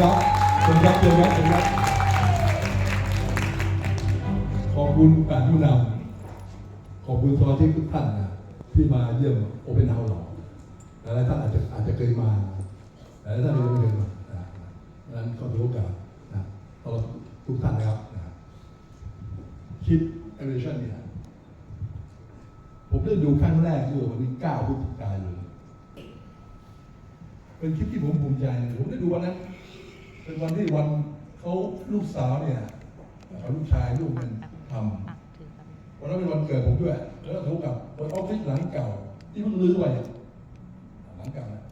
ครับเชิญครับเชิญครับเชิญครับ ขอบคุณแปดผู้นำขอบคุณสมาชิกทุกท่านนะที่มาเยี่ยมโอเปนเฮาส์เราหลายท่านอาจจะอาจจะเคยมาหลายท่านยังไม่เคยมานะดังนั้นก็ถือโอกาสนะต้อนรับทุกท่านนะครับคิดเอเวอเรชั่นเนี่ยผมได้ดูครั้งแรกเมื่อวันที่9พฤศจิกายนเป็นคลิปที่ผมภูมิใจผมได้ดูวันนั้น เป็นวันที่วันเขาลูกสาวเนี่ยเอาลูกชายลูกมันทำวันนั้นเป็นวันเกิดผมด้วย แล้วก็ถูกกับวันออฟฟิศหลังเก่า ที่เพิ่งรื้อไปหลังเก่านะ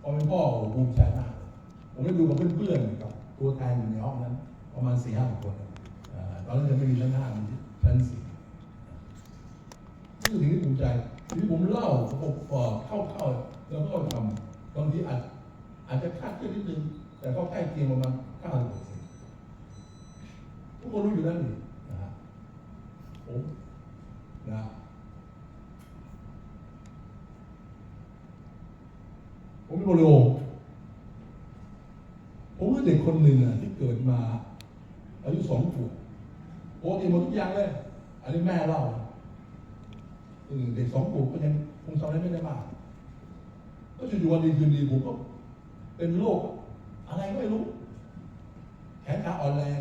พอเป็นพ่อภูมิใจมากผมได้ดูกับเพื่อนๆกับตัวแทนอยู่ในห้องนั้น ประมาณสี่ห้าคนตอนนั้นยังไม่มีชั้นห้ามีชั้นสี่นี่คือสิ่งที่ภูมิใจที่ผมเล่าผมเข้าเข้าๆแล้วก็ทำบางทีอาจอาจจะคาดเคลื่อนนิดนึง แต่ก็ใกล้เคียงประมาณเก้าเปอร์เซ็นต์ทุกคนรู้อยู่แล้วนี่นะฮะผมนะผมเป็นโมโลผมเป็นเด็กคนหนึ่งอะที่เกิดมาอายุสองขวบปกติหมดทุกอย่างเลย อันนี้แม่เล่าเออเด็กสองขวบก็ยังคงทำอะไรไม่ได้มากก็จู่ๆวันดีคืนดีผมก็เป็นโรค อะไรก็ไม่รู้ แขนขาอ่อนแรง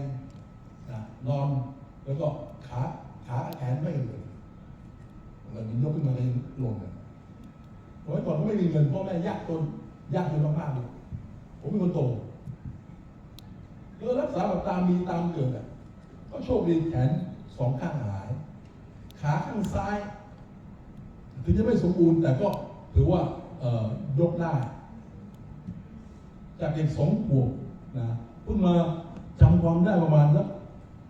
นะนอนแล้วก็ขาขาแขนไม่เลยแล้วมันยกขึ้นมาเลยลงเลยสมัยก่อนก็ไม่มีเงินพ่อแม่ยากจนยากจนมากๆเลยผมเป็นคนโตแล้วรักษาแบบตามมีตามเกิดอะก็โชคดีแขนสองข้างหาย ขาข้างซ้าย ถึงจะไม่สมบูรณ์แต่ก็ถือว่าเอ่อยกได้ จากเด็กสองขวบนะเพิ่งมาจำความได้ประมาณสัก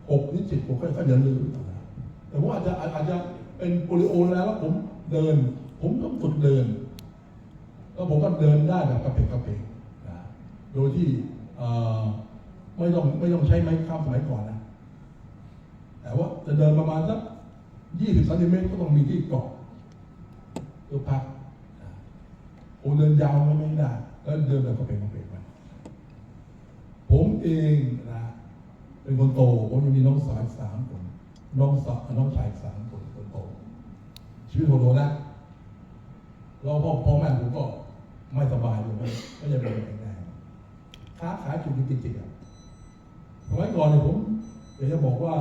หกนิดเจ็ดขวบก็ก็จะลืมนะแต่ว่าอาจจะอาจจะเป็นโปลิโอแล้วแล้วผมเดิน ผมต้องฝึกเดิน แล้วผมก็เดินได้แบบกระเพกกระเพกนะโดยที่ไม่ต้องไม่ต้องใช้ไม้ค้ำสมัยก่อนนะแต่ว่าจะเดินประมาณสักยี่สิบซนติเมตรก็ต้องมีที่เกาะเพื่อพักโอเดินยาวไม่ไม่ได้แล้วเดินแบบกระเพกกระเพกไป ผมเองนะเป็นคนโต ผมยังมีน้องสาวสามคนน้องสาวน้องชายสามคนคนโตชีวิตโหดโหดนะเราพ่อพ่อแม่ผมก็ไม่สบายอยู่ไม่ไม่จะเป็นแข็งแรงค้าขายจุกจิกจิกๆอะสมัยก่อนเนี่ยผมอยากจะบอกว่า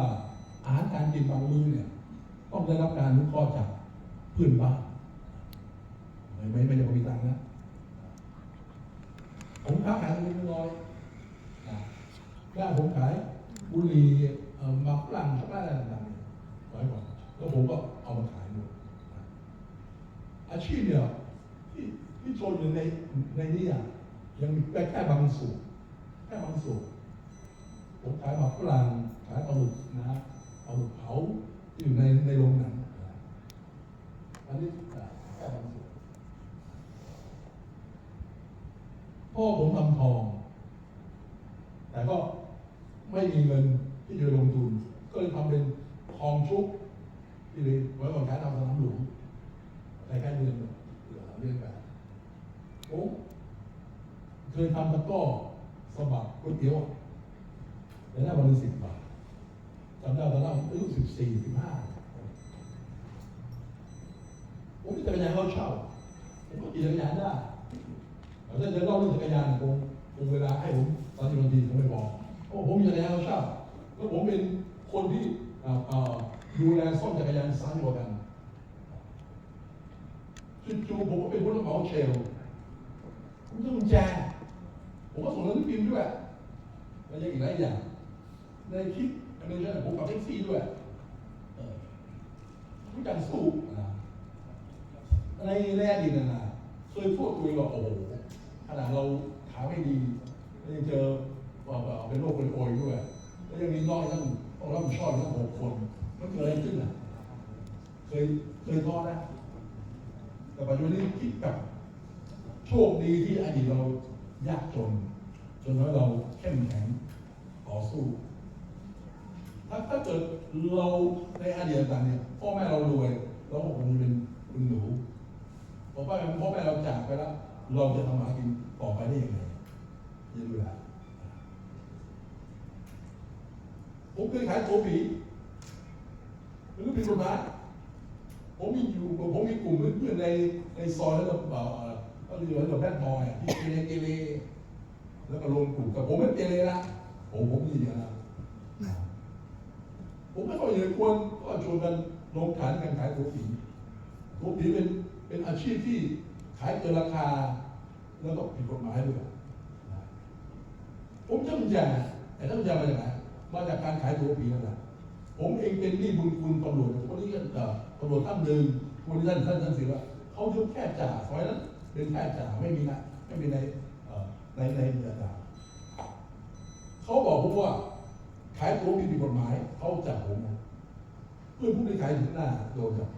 อาหารการกินบางมื้อเนี่ย ต้องได้รับการอนุเคราะห์จากเพื่อนบ้านไม่ไม่ไม่ได้มีตังค์นะผมค้าขายเล็กน้อย บ้าผมขายบุหรี่หมักฝรั่งอกโกแลตอะไรต่างๆไว้ก่อนแล้วผมก็เอามาขายด้วยอาชีพเนี่ยที่ที่โชว์อยู่ในในนี้อะยังมีแค่แค่บางส่วนแค่บางส่วนผมขายหมักฝรั่งขายปลาหมึกนะปลาหมึกเผาที่อยู่ในในโรงหนังนอันนี้แค่บางส่วนพ่อผมทำทอง แต่ก็ ไม่มีเงินที่จะลงทุน ก็เลยทำเป็นทองชุบที่เลยไว้ก่อนขายตามสนามหลวงแต่แค่เดือนเหลือเดือนแบบผมเคยทำตะก้อสบักก๋วยเตี๋ยวแต่ได้วันละสิบบาทจำได้ตอนนั้นอายุสิบสี่สิบห้าผมมีจักรยานเขาเช่าผมก็ขี่จักรยานได้แต่ถ้าจะเล่าเรื่องจักรยานคงคงเวลาให้ผมตอนที่บางทีผมไม่บอก ผมมีจักรยานเขาชาแล้วผมเป็นคนที่ดูแลซ่อมจักรยานซ้ายกว่ากันจู่ๆผมก็เป็นผู้รับเหมาเชลผมต้องกุญแจผมก็ส่งหนังสือพิมพ์ด้วยแล้วยังอีกหลายอย่าง ในคลิปอันเนี่ยผมขับแท็กซี่ด้วยเออทุกอย่างสู้ในในอดีตนะเคยพูดคุยว่าโอ้โหขนาดเราขาไม่ดีแล้วยังเจอ ว่าเป็นโรคเป็นโอยด้วย แล้วยังมีน้องตั้งต้องรับผิดชอบตั้งหกคนมันเกิดอะไรขึ้นอะ เคยเคยท้อนะแต่ปัจจุบันนี้คิดกับโชคดีที่อดีตเรายากจน จนทำให้เราเข้มแข็งต่อสู้ถ้าถ้าเกิดเราในอดีตต่างเนี่ยพ่อแม่เรารวยเราก็คงจะเป็นคุณหนูพอพ่อแม่พ่อแม่เราจากไปแล้ว เราจะทำมาหากินต่อไปได้ยังไงอย่าดูแล ผมเคยขายตัวผีมันก็ผิดกฎหมายผมมีอยู่ผมมีกลุ่มเพื่อนในในซอยแล้วก็เออก็เรียกว่าแบดบอยที่เกเรเกเรแล้วก็รวมกลุ่มกับผมไม่เกเรนะผมผมนี่นะผมไม่ค่อยเห็นควรก็ชวนกันลงขันกันขายตัวผีตัวผีเป็นเป็นอาชีพที่ขายเกินราคา แล้วก็ผิดกฎหมายด้วยผมจำใจแต่จำใจมาจากไหน มาจากการขายตัวผีนั่นแหละผมเองเป็นหนี้บุญคุณตำรวจคนนี้ก็ตำรวจท่านหนึ่งคนที่ท่านท่านท่านสิว่าเขายกแค่จ่าซอยนั้นเป็นแค่จ่าไม่มีนะไม่มีในในในเรือจ่าเขาบอกผมว่าขายตัวผีผิดกฎหมายเขาจับผมนะเพื่อนผู้ที่ขายถึงหน้าโดนจับ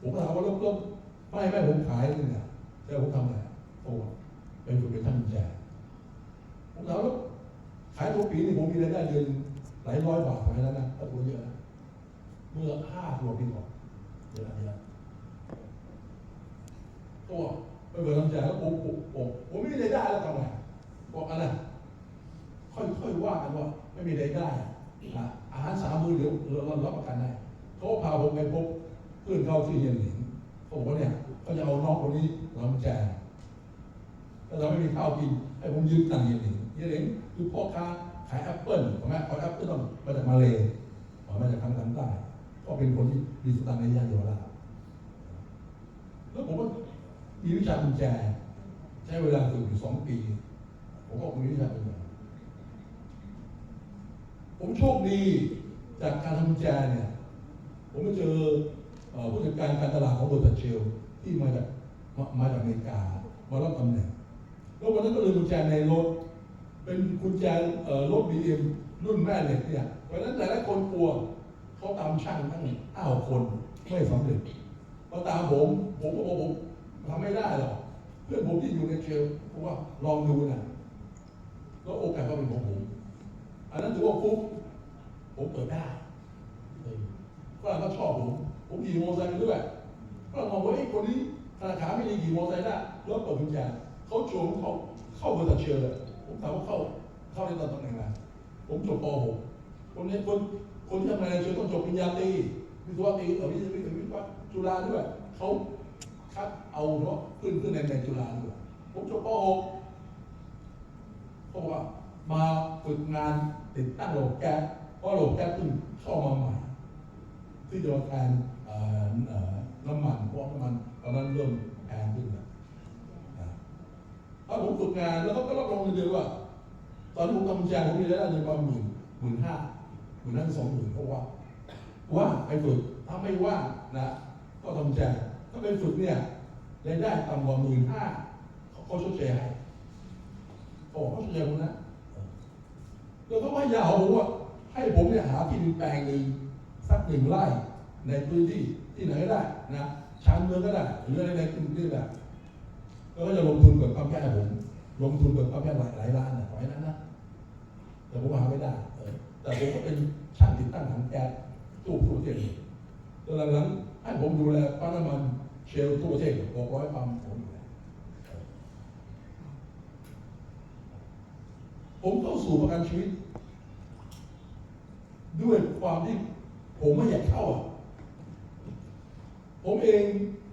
ผมถามว่าเริ่มต้นไม่ไม่ผมขายเลยเนี่ยแต่ผมทำอะไรโอ้เป็นฝึกเป็นท่านแจกผมถามว่า ขายตัวปีนี่ผมมีรายได้เดือนหลายร้อยบาทไปแล้วนะถ้าตัวเยอะนะเมื่อห้าตัวปีก่อนเดือนละเดือนตัวไม่เบิกน้ำใจแล้วผมผมผมผมไม่มีรายได้แล้วทำไงบอกอันนั้นค่อยๆว่ากันว่าไม่มีรายได้อาหารสามมื้อเดี๋ยวเรารับประกันได้เขาพาผมไปพบเพื่อนเขาที่เฮียนหลิงเขาบอกว่าเนี่ยเขาจะเอาน้องคนนี้ลำแจกถ้าเราไม่มีข้าวกินให้ผมยืมตังค์เยนหลิง เยนหลิงคือพ่อค้าขายแอปเปิ้ลถูกไหมเอาแอปเปิ้ลต้องมาจากมาเลย์มาจากทางทางใต้ก็เป็นคนที่มีสตางค์ในย่านเยาวราชแล้วผมก็มีวิชากุญแจ ใช้เวลาฝึกอยู่สองปี ผมก็มีวิชากุญแจผมโชคดีจากการทำกุญแจเนี่ย ผมไปเจอผู้จัดการการตลาดของบริษัทเชลที่มาจากมามาจากอเมริกามารับตำแหน่งแล้ววันนั้นก็เลยกุญแจในรถ เป็นกุญแจรถบีเอ็มรุ่นแม่เหล็กเนี่ย เพราะฉะนั้นหลายๆคนกลัวเขาตามช่างตั้งห้าคนไม่สำเร็จพอตามผม ผมก็บอกผมทำไม่ได้หรอกเพื่อนผมที่อยู่ในเชลเพราะว่าลองดูนะแล้วโอกาสก็เป็นของผม อันนั้นถือว่าฟุ๊กผมเปิดได้เออฝรั่งก็ชอบผม ผมขี่มอเตอร์ไซค์ไปด้วยฝรั่งมองว่าไอ้คนนี้ธนาคารไม่ได้ขี่มอเตอร์ไซค์ได้แล้วเปิดกุญแจเขาโชว์เขาเข้าบริษัทเชลเลย ผมถามว่าเข้าเข้าในตำแหน่งอะไรผมจบป .6 คนนี้คนคนที่ทำงานในเชลต้องจบปริญญาตรีวิศวะตรีเออวิศวะวิศวะวิศวะจุฬาด้วยเขาคัดเอาเนาะขึ้นขึ้นในในจุฬาด้วยผมจบป .6 เขาบอกว่ามาฝึกงานติดตั้งระบแก๊สเพราะระบแก๊สเพิ่งเข้ามาใหม่ ที่จะมาแทนน้ำมันเพราะน้ำมันตอนนั้นเริ่มแพงขึ้นแล้ว ถ้าผมฝึกงานแล้วเขาก็รับรองเงินเดือนว่า ตอนที่ผมทำกุญแจผมมีรายได้เดือนประมาณหมื่นหมื่นห้าหมื่นห้าสองหมื่นเพราะว่าว่าไปฝึกถ้าไม่ว่านะก็ทำแจกถ้าไปฝึกเนี่ยรายได้ต่ำกว่าหมื่นห้าเขาชดเชยให้เขาบอกเขาชดเชยผมนะแล้วเขาพยายามว่า ให้ผมเนี่ยหาที่ดินแปลงหนึ่งสักหนึ่งไร่ในพื้นที่ที่ไหนก็ได้นะชานเมืองก็ได้หรืออะไรในกรุงเทพแบบ แล้วก็จะลงทุนกับความแค่ผมลงทุนกับความแค่หลายหลายล้านนะไว้นั้นนะแต่ผมหาไม่ได้แต่ผมก็เป็นช่างติดตั้งถังแก๊สตู้ทั่วประเทศตอนหลังๆให้ผมดูแลปั๊มน้ำมันเชลทั่วประเทศหกร้อยปั๊มผมเออผมเข้าสู่ประกันชีวิต ด้วยความที่ผมไม่อยากเข้าอะผมเอง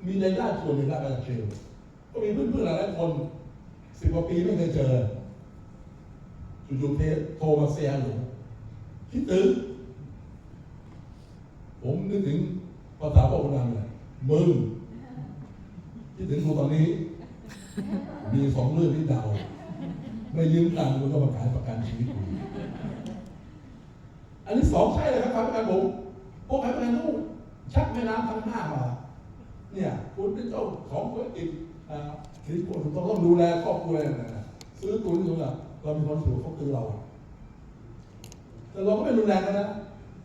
มีรายได้ส่วนหนึ่งได้มาจากเชล ก็มีเพื่อนๆหลายคนสิบกว่าปีไม่เคยเจอจู่ๆเทโทรมาเสียหลงคิดถึงผมนึกถึงภาษาพระโบราณเลยมึงคิดถึงกูตอนนี้ มีสองเรื่องที่เดา ไม่ยืมตังค์กูก็มาขายประกันชีวิตกูอันนี้สองใช่เลยครับขายประกันผมพวกขายประกันต้องชักแม่น้ำทั้งห้ามาเนี่ย คุณเป็นเจ้าของธุรกิจ อ่าคือคุณต้องต้องดูแลครอบครัวอะไรต่างๆซื้อตัวนี้ตัวนั้นเรามีความสุขเขาคือเรา แต่เราก็ไม่รุนแรงนนะ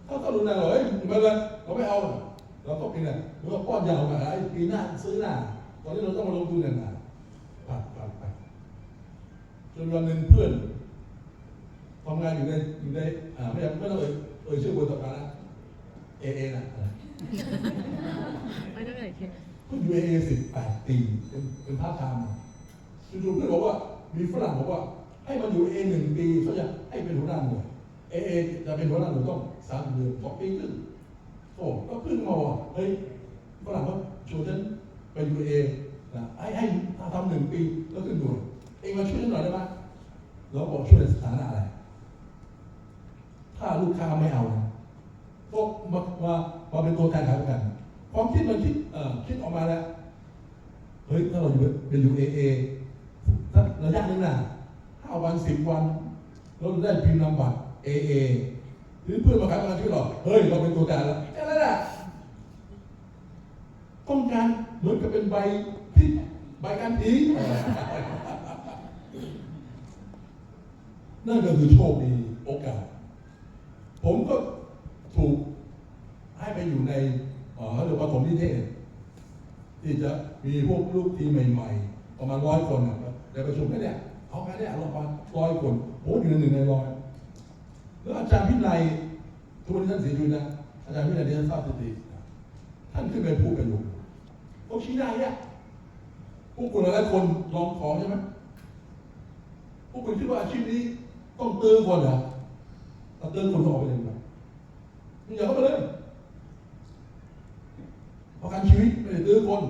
ถ้าต้องรุนแรงเราเฮ้ยไม่เป็นเราไม่เอาเราก็เป็นไงหรือว่าป้อนยาวมาไอ้ปีหน้าซื้อหน้า ตอนนี้เราต้องมาลงทุนเนี่ยนะปัดปัดไปจนวันหนึ่งเพื่อนทำงานอยู่ในอยู่ในอ่าไม่ไม่ต้องเอ่ยเอ่ยชื่อบริษัทนะเอเอนะไม่ต้องเอ่ยชื่อ ก็อยู่เอสิบแปดปีเป็นเป็นภาคทามจู่ๆเพื่อนบอกว่ามีฝรั่งบอกว่า ให้มาอยู่เอหนึ่งปีเขาจะให้เป็นหัวหน้าหน่วยเอเอจะเป็นหัวหน้าหน่วยต้องสามเดือนสองปีครึ่งโอ้ก็เพิ่งมาว่าเฮ้ยฝรั่งก็ชวนฉันไปอยู่เอนะให้ให้ทำหนึ่งปีแล้วขึ้นหน่วยเองมาช่วยฉันหน่อยได้ไหมเราบอกช่วยในสถานะอะไร ถ้าลูกค้าไม่เอานะก็มามามาเป็นตัวแทนขายประกัน ความคิดมันคิดเอ่อคิดออกมาแล้ว เฮ้ยถ้าเราอยู่เป็นอยู่เอเอถ้าระยะหนึงน่ะห้าวันสิบวันเราได้พิมพ์นามบัตรเอเอหรือเพื่อนมาขายประกันชีวิตเราเฮ้ย เราเป็นตัวแทนแล้วแค่นั้นแหละต้องการเหมือนกับเป็นใบที่ใบการผีนั่นก็คือโชคดีโอกาส ผมก็ถูกให้ไปอยู่ใน เอ่อเขาเรียกว่าผมนิเทศ ที่จะมีพวกลูกทีใหม่ ๆ ประมาณร้อยคนนะครับในประชุมกันเนี่ยเอากันเนี่ยประมาณร้อยคนผมอยู่ในหนึ่งในร้อยแล้วอาจารย์พินัยทุกวันท่านเสียชีวิตนะอาจารย์พินัยที่ท่านทราบสติท่านขึ้นไปพูดกันอยู่เขาชี้หน้าเนี่ยพวกคุณหลายคนลองของใช่ไหมพวกคุณคิดว่าอาชีพนี้ต้องเตือนคนเหรอเตือนคนต้องออกไปเลยนะมึงอย่าเข้าไปเลย ประกันชีวิตไม่ได้ตื้อคน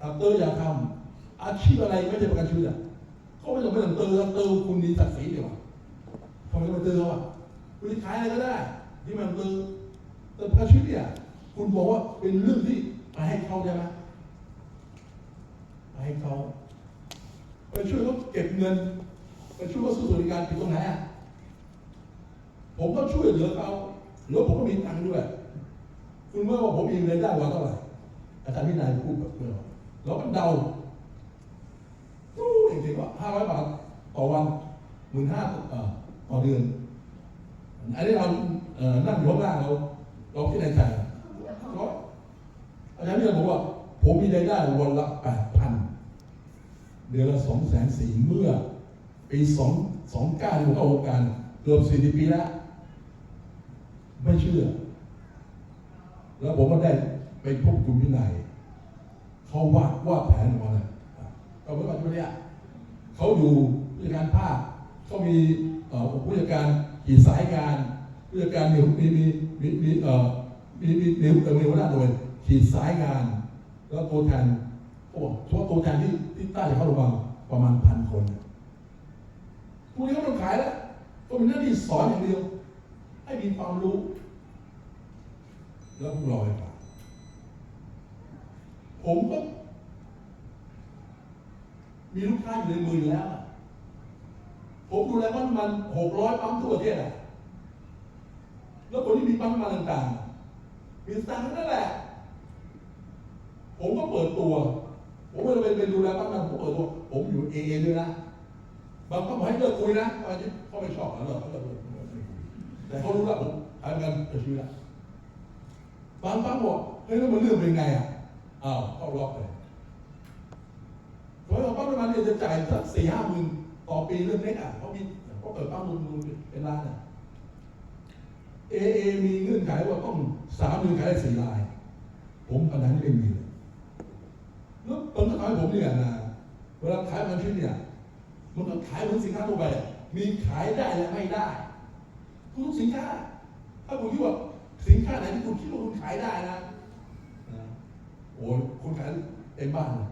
ถ้าตื้ออยากทำอาชีพอะไรไม่ใช่ประกันชีวิตอะเขาไม่ต้องไม่ต้องตื้อตื้อคุณมีศักดิ์ศรีเดียวทำไมต้องไปตื้อเขาอะคุณจะขายอะไรก็ได้ที่มันตื้อแต่ประกันชีวิตเนี่ยคุณบอกว่าเป็นเรื่องที่ไปให้เขาใช่ไหมไปให้เขาไปช่วยเขาเก็บเงินไปช่วยเขาซื้อสวัสดิการผิดตรงไหนอะผมก็ช่วยเหลือเขาแล้วผมก็มีตังค์ด้วย คุณเมื่อว่าผมมีรายได้วันเท่าไหร่อาจารย์พินัยพูดกับเพื่อนเราก็เดาตู้จริงๆว่าห้าร้อยบาทต่อวันหมื่นห้าต่อเดือนอันนี้เราเอ่อนั่งอยู่ข้างล่างเราเราคิดในใจเพราะอาจารย์พินัยบอกว่า ผมมีรายได้วันละแปดพันเดือนละสองแสนสี่เมื่อปีสองสองเก้าที่ผมเข้าวงการเกือบสี่สิบปีแล้ว ไม่เชื่อ แล้วผมก็ได้ไปพบคุณวินัยเขาวาดวาดแผนออกมาเลยเขาบอกว่าจุดเนี้ยเขาอยู่ผู้จัดการภาคเขามีผู้จัดการขี่สายงานผู้จัดการมีมีมีมีมีเอ่อมีมีมีมีมีหัวหน้าหน่วยขี่สายงาน แล้วตัวแทนโอ้ทั่วตัวแทนที่ที่ใต้จากเขาลงมาประมาณพันคนพวกนี้เขาต้องขายแล้วก็มีหน้าที่สอนอย่างเดียว ให้มีความรู้ แล้วพวกเราไปผมก็มีลูกค้าอยู่ในมือแล้ว ผมดูแลปั๊มน้ำมันหกร้อยปั๊มทั่วประเทศอะแล้วคนที่มีปั๊มน้ำมันต่างๆ มีสตางค์ทั้งนั่นแหละ ผมก็เปิดตัว ผมไม่ได้ไปดูแลปั๊มน้ำมันผมเปิดตัว ผมอยู่เอเอด้วยนะ บางปั๊มบอกให้เลิกคุยนะบางทีเขาไม่ชอบเขาเลิกเขาเลิกแต่เขารู้แล้วผมทำงานกับชีวิตละ บางปั๊มบอกเฮ้ยแล้วมันเรื่องเป็นไงอะอ้าวเข้าล็อกเลยเพราะว่าปั๊มน้ำมันเนี่ยจะจ่ายสักสี่ห้าหมื่นต่อปีเรื่องเล็กอะเพราะมีเพราะเปิดปั๊มนูนเป็นล้านอะเอเอมีเงื่อนไขว่าต้องสามเดือนขายได้สี่ราย ผมขนาดนี้ไม่มีเลยแล้วผลสุดท้ายผมเนี่ยนะเวลาขายมันชิ้นเนี่ยมันก็ขายเหมือนสินค้าทั่วไปอะมีขายได้และไม่ได้ทุกสินค้า ถ้าคุณคิดว่า สินค้าไหนที่คุณคิดว่าคุณขายได้นะโอ้ยคุณขายเต็มบ้านเลย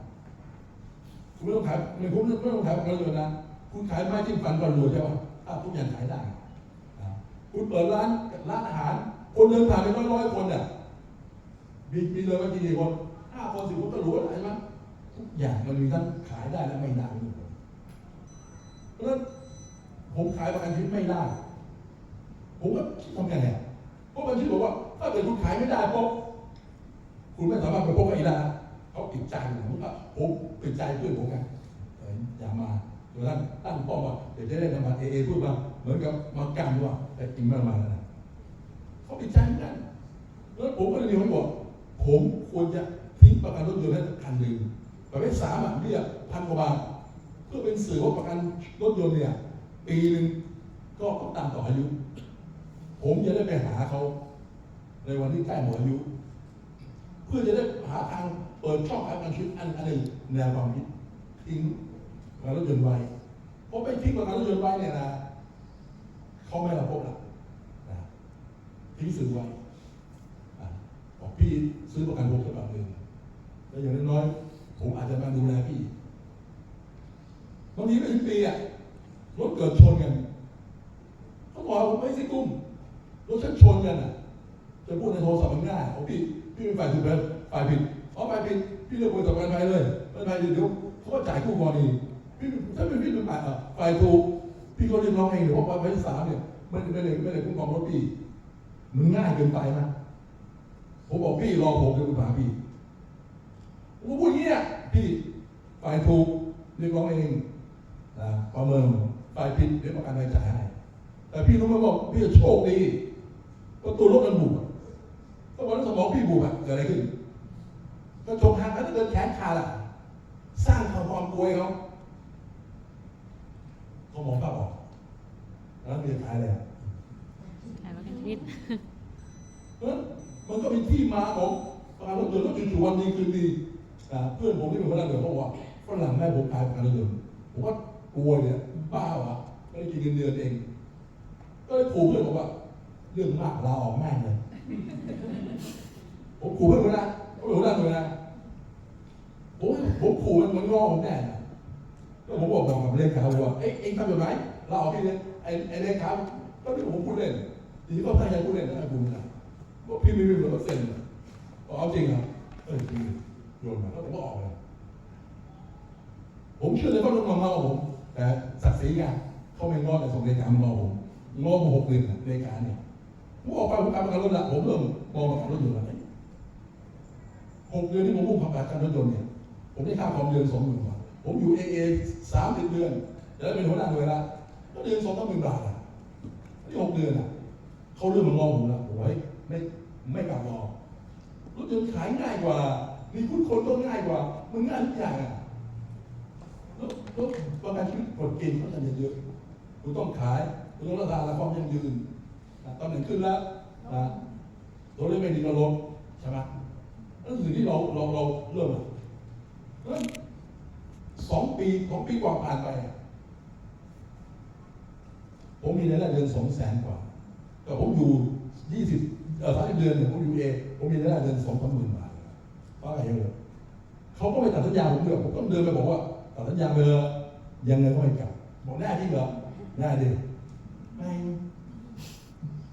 คุณไม่ต้องขายไม่คุณไม่ต้องขายประกันเลยนะ คุณขายไม้จิ้มฟันก็รวยใช่ป่ะถ้าทุกอย่างขายได้คุณเปิดร้านร้านอาหาร คนเดินผ่านไปร้อยร้อยๆคนเนี่ยมีมีเลยว่ากี่คนห้าคนสิบคนก็รู้อะไรใช่ไหมทุกอย่างมันมีทั้งขายได้และไม่ได้เพราะฉะนั้นผมขายประกันชีวิตไม่ได้ ผมก็คิดทำไงอะ ราะบางทีบอกว่า ถ้าเกิดคุณขายไม่ได้ปุ๊บคุณไม่สามารถไปพบกับอีลาเขาติดใจผมก็ผมติดใจเพื่อนผมไงอย่ามาเดี๋ยวท่านตั้งป้าว่าเดี๋ยวจะได้นำมาเอเอพูดมาเหมือนกับมากันว่าแต่จริงไม่มาแล้วนะเขาติดใจเหมือนกันแล้วผมก็เลยมีคนบอกผมควรจะทิ้งประกันรถยนต์ให้คันหนึ่งประเภทสามอะเบี้ยพันกว่าบาทเพื่อเป็นสื่อว่าประกันรถยนต์เนี่ยปีหนึ่งก็ต้องตามต่ออายุ ผมจะได้ไปหาเขาในวันที่ใกล้หมดอายุ เพื่อจะได้หาทางเปิดช่องให้การชีวิตอันอันหนึ่งแนวความคิดทิ้งกันรถยนต์ไว้เพราะไปทิ้งระกันรถยนต์ไว้เนี่ยนะเขาไม่รับพบละนะทิ้งสื่อไว้บอกพี่ซื้อประกันรถฉบับหนึ่งแล้วอย่างน้อยๆผมอาจจะมาดูแลพี่บางทีไม่ถึงปีอะรถเกิดชนกันเขาบอกผมไม่ใช่กุ้ม รถฉันชนกันอะจะพูดในโทรศัพท์มันง่ายเอาพี่พี่เป็นฝ่ายถูกแล้วฝ่ายผิดเอาฝ่ายผิดพี่เลือกบริษัทประกันภัยเลยกันภัยเดี๋ยวเขาก็จ่ายคู่กรณีพี่ถ้าเป็นพี่เป็นฝ่ายอะฝ่ายถูกพี่ก็เรียกร้องเองเพราะว่าไว้ที่ศาลเนี่ยไม่ได้ไม่ได้ไม่ได้คุ้มครองรถพี่มันง่ายเกินไปนะผมบอกพี่รอผมจะปรึกษาพี่ผมพูดอย่างเงี้ยพี่ฝ่ายถูกเรียกร้องเองนะประเมินฝ่ายผิดเดี๋ยวประกันภัยจ่ายให้แต่พี่รู้ไหมว่าพี่โชคดี ประตูรถมันบุบอะก็วันนั้นสมองพี่บุบอะเกิดอะไรขึ้นก็จงหักแล้วเดินแขนขาดอะสร้างความกลัวให้เขาเขามองภาพออกแล้วมีขายอะไรอะขายประกันชีวิตเพราะฉะนั้นมันก็มีที่มาของประกันรถยนต์แล้วจู่ๆวันดีคืนดีอ่าเพื่อนผมที่เป็นพนักงานเขาบอกว่าฝรั่งแม่ผมขายประกันรถยนต์ผมว่ากลัวเนี่ยบ้าวะไม่ได้กินเงินเดือนเอง ก็เลยขู่เพื่อนบอกว่า เรื่องมากลาออกแม่งเลยผมขู่เพื่อนเลยนะเขาเป็นหัวหน้าหน่วยนะผมผมขู่มันมันงอผมแน่นะแล้วผมบอกบอกกับเลขาว่าเอ้ยเอ็งทำแบบไหนลาออกพี่เลยไอ้ไอ้เลขาก็ที่ผมพูดเล่นทีนี้ก็ตั้งใจพูดเล่นนะคุณนะบอกพี่ไม่มีเปอร์เซ็นต์เลยบอกเอาจริงเหรอเออจริงโยนมาแล้วผมก็ออกเลยผมเชื่อเลยว่าลูกน้องเราผมแต่ศักดิ์ศรีไงเขาไม่งอแต่ส่งเลขามาง้อผมงอมาหกเดือนน่ะเลขาเนี่ย ผมออกไปผมกลับมาการรถละผมเริ่มมองมาการรถยนต์ละหกเดือนที่ผมมุ่งทำการรถยนต์เนี่ยผมได้ค่าคอมเดือนสองหมื่นบาทผมอยู่เอเอสามสิบเดือนแล้วเป็นหัวหน้าหน่วยละก็เดือนสองสามหมื่นบาทอะนี่หกเดือนอะเขาเริ่มมางอผมละโอ้ยไม่ไม่กลับรองรถยนต์ขายง่ายกว่ามีคุณคนก็ง่ายกว่ามันง่ายทุกอย่างอะแล้วแล้วประกันชีวิตกฎเกณฑ์เขาจะเยอะคุณต้องขายคุณต้องรักษาและความยั่งยืน ตอนหนึ่งขึ้นแล้วนะตัวเลขไม่ดีก็ลดใช่ไหมนั่นคือสิ่งที่เราเราเราเริ่มสองปีสองปีกว่าผ่านไป ผมมีรายได้เดือนสองแสนกว่า แต่ผมอยู่ยี่สิบเออสามสิบเดือนเนี่ยผมอยู่เอผมมีรายได้เดือนสองสามหมื่นบาทว่าไงเลยเขาก็ไม่ตัดสัญญาผมด้วยผมก็เดินไปบอกว่าตัดสัญญาไปเลยยังไงก็ไม่กลับบอกแน่จริงเหรอแน่ดิไม่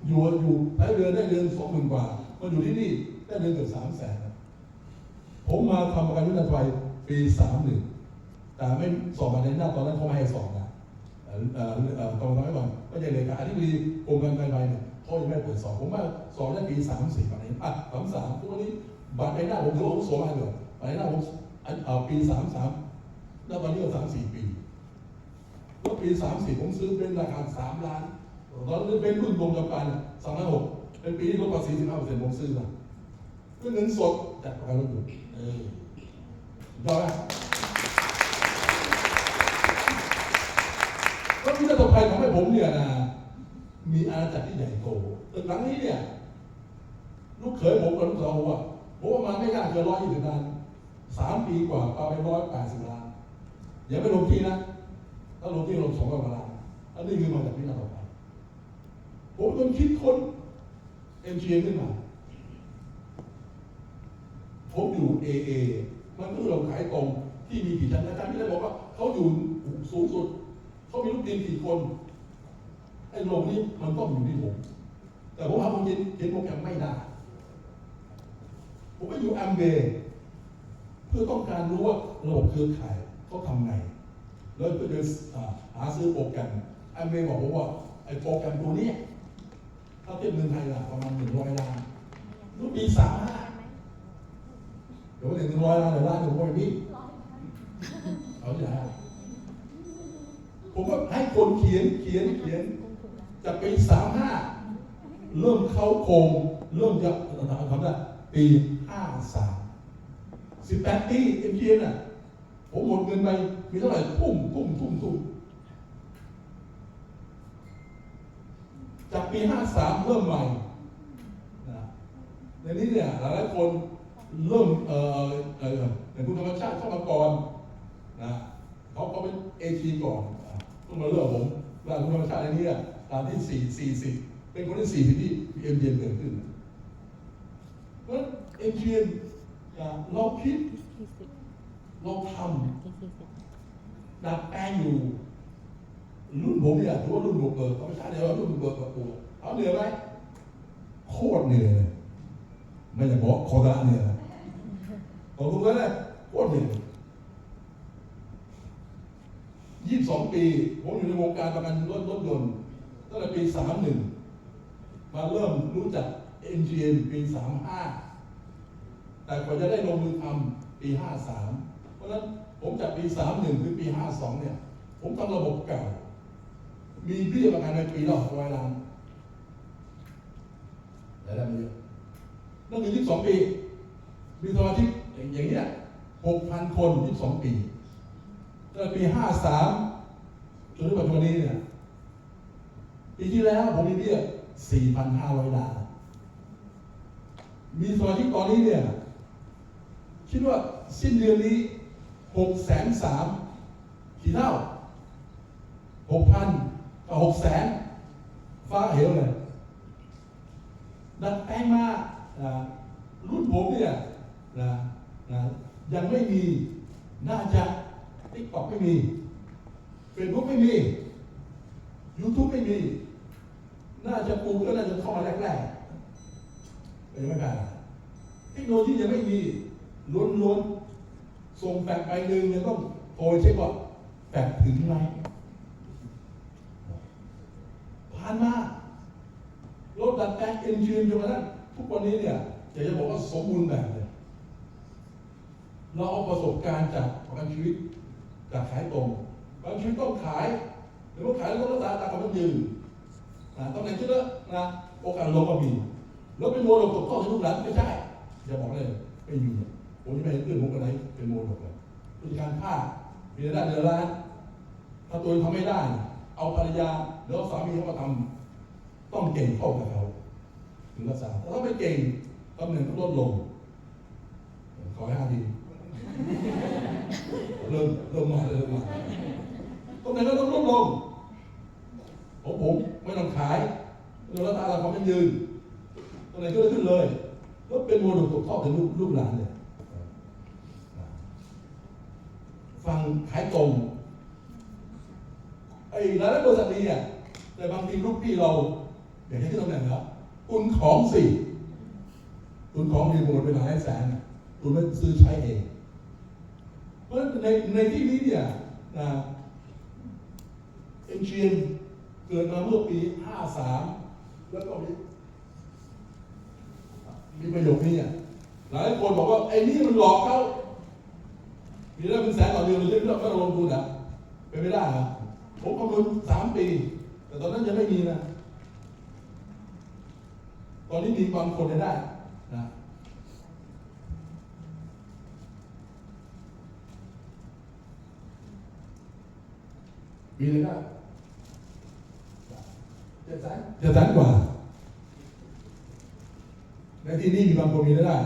อยู่อยู่หลายเดือนได้เดือนสองหมื่นกว่ามาอยู่ที่นี่ได้เดือนเกือบสามแสนผมมาทำประกันวินาทีปีสามหนึ่งแต่ไม่สอบมาในหน้าตอนนั้นเขาไม่ให้สอบนะเอ่อเอ่อเอ่อกองทัพไว้ก่อนก็จะเลยค่ะที่มีกรมการเงินไปเนี่ยเขายังไม่เปิดสอบผมว่าสอบได้ปีสามสี่ปัจจุบันอะสามสามทุกวันนี้บัตรในหน้าผมถือว่าผมสมมาเลยไปแล้วผมอันเอาปีสามสามแล้วตอนนี้ก็สามสี่ปีแล้วปีสามสี่ผมซื้อเป็นราคาสามล้าน ตอนนี้เป็นรุ่นวงจำกัดสองล้านหกเป็นปีที่ลดภาษีสิบห้าเปอร์เซ็นต์ผมซื้อมาด้วยเงินสดจากประกันรถยนต์เออยอดไหมแล้ววินาศภัยทำให้ผมเนี่ยนะมีอาณาจักรที่ใหญ่โตตึกหลังนี้เนี่ยลูกเขยผมกับลูกสาวผมอะผมว่ามันไม่น่าเกินร้อยยี่สิบล้านสามปีกว่าเอาไปร้อยแปดสิบล้านอย่าไปลงที่นะ ถ้าลงที่ลงสองร้อยกว่าล้านอันนี้คือมาจากที่นาต่อไป ผมต้องคิดคนเอ็มจีขึ้นมาผมอยู่เอเอมันคือเราขายตรงที่มีกี่ชั้นอาจารย์ที่ได้บอกว่าเขาอยู่สูงสุด เขามีลูกทีมกี่คนไอ้โรงนี้มันต้องอยู่ที่ผม แต่ผมทำผมเขียนเขียนโปรแกรมไม่ได้ ผมไปอยู่แอมเบเพื่อต้องการรู้ว่าระบบเครือข่ายเขาทำไง แล้วก็จะหาซื้อโปรแกรมแอมเบบอกผมว่าไอ้โปรแกรมตัวเนี้ย ถ้าเทียบเงินไทยละประมาณหนึ่งร้อยล้านรุ่นปีสามห้าเดี๋ยวหนึ่งร้อยล้านหรือล้านหนึ่งร้อยพี่เอาอย่าผมก็ให้คนเขียนเขียนเขียนจากปีสามห้าเริ่มเข้าโครงเริ่มจะทำได้ปีห้าสามสิบแปดปีเอ็มจีน่ะผมหมดเงินไปมีเท่าไหร่ทุ่มทุ่มทุ่มทุ่ม จากปีห้าสามเริ่มใหม่นะในนี้เนี่ยหลายๆคนเริ่มเอ่อเอ่ออย่างคุณธรรมชาติเข้ามาก่อนนะเขาเขาเป็นเอชีก่อนอะเพิ่งมาเลือกผมแล้วคุณธรรมชาติในนี้อะตามที่สี่สี่สิบเป็นคนที่สี่สิบที่เอ็มเเกิดขึ้นเพราะฉะนั้นเอ็มเเราคิดที่สิบเราทที่สี่สิบำดัดแปลงอยู่ รุ่นผมเนี่ยถือว่ารุ่นบุกเบิกธรรมชาติเนี่ยว่ารุ่นบุกเบิกกับตัวเอาเหนื่อยไหมโคตรเหนื่อยเลยไม่จะบอกโคตรเหนื่อยนะบอกคุณเลยโคตรเหนื่อยยี่สิบสองปี ผมอยู่ในวงการประกันรถรถยนต์ตั้งแต่ปีสามหนึ่งมาเริ่มรู้จัก NGN ปีสามห้าแต่กว่าจะได้ลงมือทำปี53เพราะฉะนั้นผมจากปี31ถึงปี52เนี่ย ผมทำระบบเก่า มีเบี้ยประกันในปีละร้อยล้านรายได้ไม่เยอะนั่นคือ22ปี มีสมาชิกอย่างเงี้ย6,000คน22ปีตั้งแต่ปี53จนถึงปัจจุบันนี้เนี่ยปีที่แล้วผมมีเบี้ย4,500ล้าน มีสมาชิกตอนนี้เนี่ยคิดว่าสิ้นเดือนนี้หกแสนสามกี่เท่าหกพัน กับหกแสนฟ้าเหวเลยดัดแปลงมาอ่ารุ่นผมเนี่ยนะนะยังไม่มีน่าจะติ๊กต็อกไม่มีเฟซบุ๊กไม่มี YouTube ไม่มี น่าจะปูก็น่าจะเข้ามาแรกๆเป็นไม่ได้เทคโนโลยียังไม่มีล้วนๆส่งแฟกไปหนึ่งยังต้องโทรเช็คว่าแฟกถึงไหมผ่านมารถดัดแปลงเอนจีนจนกระทั่งทุกวันนี้เนี่ยอยากจะบอกว่าสมบูรณ์แบบเลยเราเอาประสบการณ์จากประกันชีวิตจากขายตรงประกันชีวิตต้องขายหรือว่าขายแล้วต้องรักษาตามความเป็นยืนนะตำแหน่งที่เลิกนะโอกาสลงก็มีแล้วเป็นโมเราตกข้อที่ลูกหลานไม่ใช่อย่าบอกเลยไม่มีผมจะไปเห็นเพื่อนผมคนไหนเป็นโมดกเลยผู้จัดการภาคมีรายได้เดือนละล้ถ้าตัวเองทำไม่ได้ เอาภรรยา หรือเอาสามีเขามาทำต้องเก่งเข้ากับเขาถึงรักษาแต่ถ้าไม่เก่งตำแหน่งก็ลดลง ขอให้ห้าทีเริ่มเริ่มมาเริ่มมาตำแหน่งก็ต้องลดลงผมผมไม่ต้องขายเรื่องรักษาเราความเป็นยืนตำแหน่งก็เลยขึ้นเลยแล้วเป็นโมดกตกทอดถึงลูกลูกหลานเลยฟังขายตรงไอ้หลายๆบริษัทนี้เนี่ย แต่บางทีลูกพี่เราอย่างที่ตำแหน่งครับตุนของสิตุนของมีหมดเป็นหลายแสนตุนไม่ซื้อใช้เอง เพราะฉะนั้นในในที่นี้เนี่ยนะเอ็นเชียนเกิดมาเมื่อปี 53 แล้วก็มีมีประโยคนี้อะหลายคนบอกว่าไอ้นี่มันหลอกเขามีได้เป็นแสนต่อเดือนเลยที่เราไม่ลงทุนอะเป็นไม่ได้เหรอผมคำนวณสามปี แต่ตอนนั้นยังไม่มีนะ ตอนนี้มีบางคนได้นะมีเลยได้เจ็ดแสนเจ็ดแสนกว่า ในที่นี้มีบางคนมีได้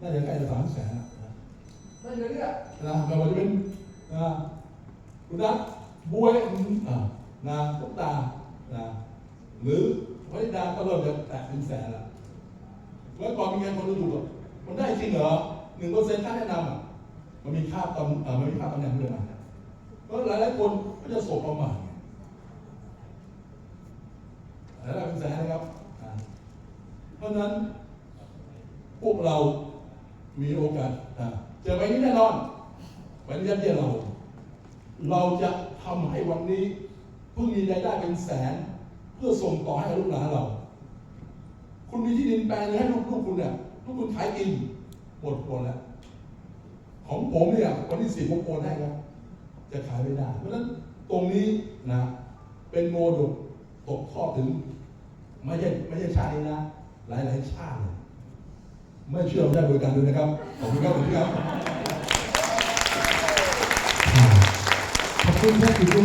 น่าจะใกล้จะสามแสนนะนั่นอย่างนี้นะไม่ว่าจะเป็นนะคุณนัทบวยอ่านะตุ๊กตา นะหรือวันิดาก็เริ่มจะแตะเป็นแสนละเมื่อก่อนมีเงินคนดูถูกมันได้จริงเหรอหนึ่งเปอร์เซ็นต์ค่าแนะนำอะมันมีค่าตำมันมีค่าตำแหน่งด้วยนะไรเพราะหลายหลายๆคนก็จะสบประมาทไงแล้วได้เป็นแสนนะครับ เพราะนั้นพวกเรามีโอกาสเจอไปนี้แน่นอนวันนี้ที่เรา เราจะทำให้วันนี้ เพิ่งมีรายได้เป็นแสน เพื่อส่งต่อให้กับลูกหลานเรา คุณมีที่ดินแปลงให้ลูกลูกคุณเนี่ยลูกคุณขายกินหมดหมดแล้วของผมเนี่ยวันที่สี่ผมโอนให้ครับจะขายไม่ได้ เพราะฉะนั้นตรงนี้นะเป็นโมดกตกทอถึง ไม่ใช่ไม่ใช่ชาตินะ หลายหลายๆชาติเลยไม่เชื่อไม่ได้บริการด้วยนะครับ ขอบคุณครับขอบคุณครับขอบคุณท่านคุณลุง